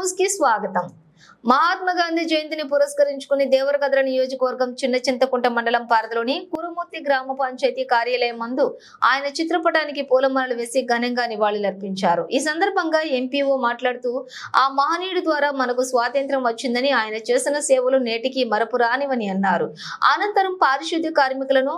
News కి స్వాగతం మహాత్మా గాంధీ జయంతిని పురస్కరించుకుని దేవరకద్ర నియోజకవర్గం చిన్న చింతకుంట మండలం పారదలోని కురుమూర్తి గ్రామ పంచాయతీ కార్యాలయం మందు ఆయన చిత్రపటానికి పూలమాలలు వేసి ఘనంగా నివాళులర్పించారు. ఈ సందర్భంగా ఎంపీఓ మాట్లాడుతూ ఆ మహనీయుడి ద్వారా మనకు స్వాతంత్ర్యం వచ్చిందని ఆయన చేసిన సేవలు నేటికి మరపురానివని అన్నారు. అనంతరం పారిశుద్ధ్య కార్మికులను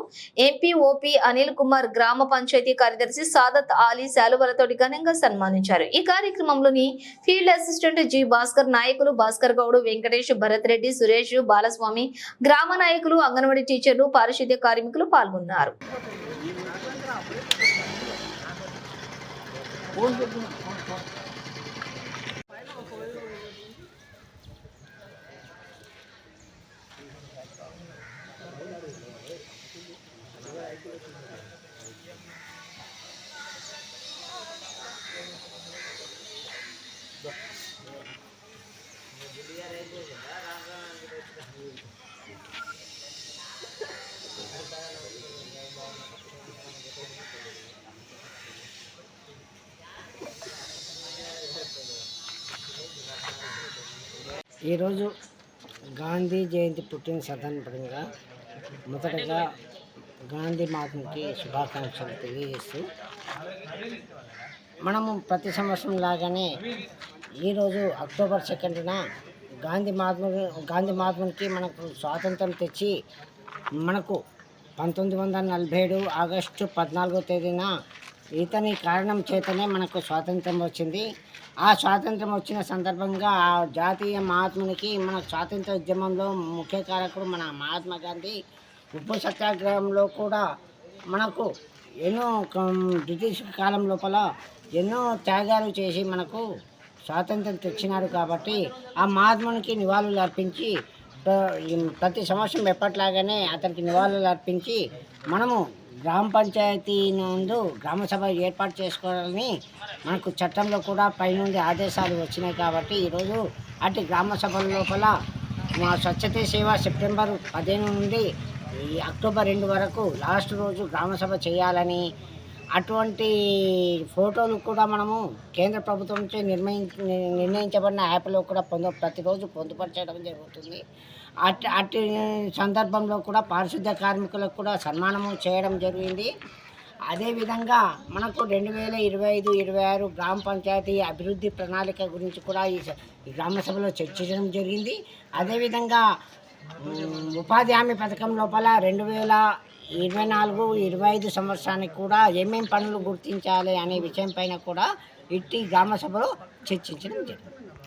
ఎంపీఓపి అనిల్ కుమార్ గ్రామ పంచాయతీ కార్యదర్శి సాదత్ ఆలీ శాలువలతోటి ఘనంగా సన్మానించారు. ఈ కార్యక్రమంలోని ఫీల్డ్ అసిస్టెంట్ జి భాస్కర్ నాయకులు భాస్కర్ గౌడ్ వెంకటేష్ భరత్ రెడ్డి సురేష్ బాలస్వామి గ్రామ నాయకులు అంగన్వాడీ టీచర్లు పారిశుద్ధ్య కార్మికులు పాల్గొన్నారు. ఈరోజు గాంధీ జయంతి పుట్టిన సందర్భంగా మొదటగా గాంధీ మాతకి శుభాకాంక్షలు తెలియజేస్తూ మనము ప్రతి సంవత్సరం లాగానే ఈరోజు అక్టోబర్ సెకండ్న గాంధీ మహాత్ము గాంధీ మహాత్మునికి మనకు స్వాతంత్రం తెచ్చి మనకు పంతొమ్మిది వందల నలభై ఏడు ఆగస్టు పద్నాలుగో తేదీన ఇతని కారణం చేతనే మనకు స్వాతంత్రం వచ్చింది. ఆ స్వాతంత్రం వచ్చిన సందర్భంగా ఆ జాతీయ మహాత్మునికి మన స్వాతంత్ర ఉద్యమంలో ముఖ్య కారకుడు మన మహాత్మా గాంధీ. ఉప్పు సత్యాగ్రహంలో కూడా మనకు ఎన్నో బ్రిటిష్ కాలం లోపల ఎన్నో త్యాగాలు చేసి మనకు స్వాతంత్రం తెచ్చినాడు కాబట్టి ఆ మహాత్మునికి నివాళులు అర్పించి ప్రతి సంవత్సరం ఎప్పట్లాగానే అతనికి నివాళులు అర్పించి మనము గ్రామ పంచాయతీ నందు గ్రామ సభ ఏర్పాటు చేసుకోవాలని మనకు చట్టంలో కూడా పైనుండి ఆదేశాలు వచ్చినాయి కాబట్టి ఈరోజు అటు గ్రామ సభల లోపల మా స్వచ్ఛత సేవ సెప్టెంబర్ పదిహేను నుండి అక్టోబర్ రెండు వరకు లాస్ట్ రోజు గ్రామ సభ చేయాలని అటువంటి ఫోటోలు కూడా మనము కేంద్ర ప్రభుత్వం నుంచి నిర్ణయించ నిర్ణయించబడిన యాప్లో కూడా పొంద ప్రతిరోజు పొందుపరచడం జరుగుతుంది. అటు అట్టి సందర్భంలో కూడా పారిశుద్ధ్య కార్మికులకు కూడా సన్మానము చేయడం జరిగింది. అదేవిధంగా మనకు రెండు వేల ఇరవై ఐదు ఇరవై ఆరు గ్రామ పంచాయతీ అభివృద్ధి ప్రణాళిక గురించి కూడా ఈ స- ఈ గ్రామ సభలో చర్చించడం జరిగింది. అదేవిధంగా ఉపాధి హామీ పథకం లోపల రెండు వేల ఇరవై నాలుగు ఇరవై ఐదు సంవత్సరానికి కూడా ఏమేం పనులు గుర్తించాలి అనే విషయం పైన కూడా ఇట్టి గ్రామ సభలో చర్చించడం జరిగింది.